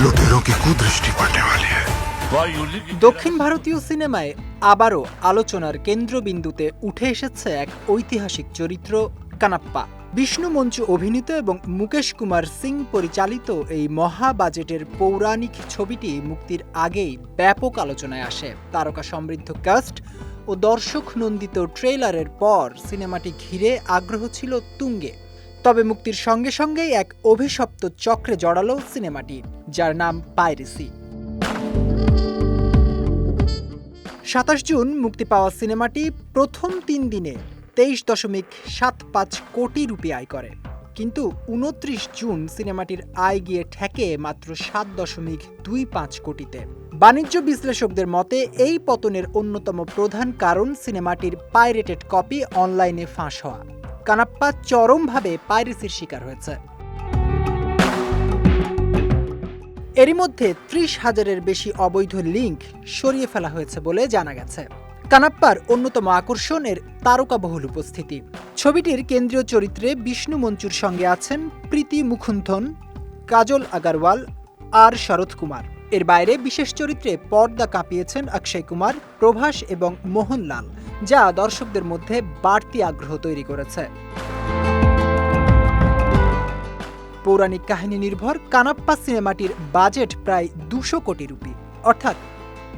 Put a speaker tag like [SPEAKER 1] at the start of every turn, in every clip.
[SPEAKER 1] लुटेरों की कुदृष्टि पड़ने वाली है
[SPEAKER 2] দক্ষিণ ভারতীয় সিনেমায় আবারও আলোচনার কেন্দ্রবিন্দুতে উঠে এসেছে এক ঐতিহাসিক চরিত্র কানাপ্পা বিষ্ণু মঞ্চু অভিনীত এবং মুকেশ কুমার সিং পরিচালিত এই মহা বাজেটের পৌরাণিক ছবিটি মুক্তির আগেই ব্যাপক আলোচনায় আসে তারকা সমৃদ্ধ কাস্ট ও দর্শক নন্দিত ট্রেলারের পর সিনেমাটি ঘিরে আগ্রহ ছিল তুঙ্গে তবে মুক্তির সঙ্গে সঙ্গেই এক অভিশপ্ত চক্রে জড়ালো সিনেমাটি, যার নাম পাইরেসি। সাতাশ জুন মুক্তি পাওয়া সিনেমাটি প্রথম তিন দিনে তেইশ দশমিক সাত পাঁচ কোটি রুপি আয় করে। কিন্তু উনত্রিশ জুন সিনেমাটির আয় গিয়ে ঠেকে মাত্র সাত দশমিক দুই পাঁচ কোটিতে। বাণিজ্য বিশ্লেষকদের মতে, এই পতনের অন্যতম প্রধান কারণ সিনেমাটির পাইরেটেড কপি অনলাইনে ফাঁস হওয়া। কানাপ্পা চরমভাবে পাইরেসির শিকার হয়েছে। এরই মধ্যে ত্রিশ হাজারের বেশি অবৈধ লিঙ্ক সরিয়ে ফেলা হয়েছে বলে জানা গেছে। কানাপ্পার অন্যতম আকর্ষণ এর তারকাবহুল উপস্থিতি। ছবিটির কেন্দ্রীয় চরিত্রে বিষ্ণু মঞ্চুর সঙ্গে আছেন প্রীতি মুখুন্থন, কাজল আগারওয়াল, আর শরৎ কুমার। এর বাইরে বিশেষ চরিত্রে পর্দা কাঁপিয়েছেন অক্ষয় কুমার, প্রভাস এবং মোহনলাল। যা দর্শকদের মধ্যে বাড়তি আগ্রহ তৈরি করেছে। পৌরাণিক কাহিনী নির্ভর কানাপ্পা সিনেমাটির বাজেট প্রায় দুশো কোটি রুপি। অর্থাৎ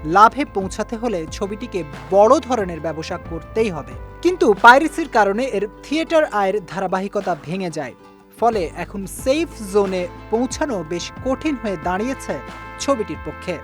[SPEAKER 2] লাভে পৌঁছাতে হলে ছবিটিকে বড় ধরনের ব্যবসা করতেই হবে। কিন্তু পাইরেসির কারণে এর থিয়েটার আয়ের ধারাবাহিকতা ভেঙে যায়। ফলে এখন সেফ জোনে পৌঁছানো বেশ কঠিন হয়ে দাঁড়িয়েছে ছবিটির পক্ষে।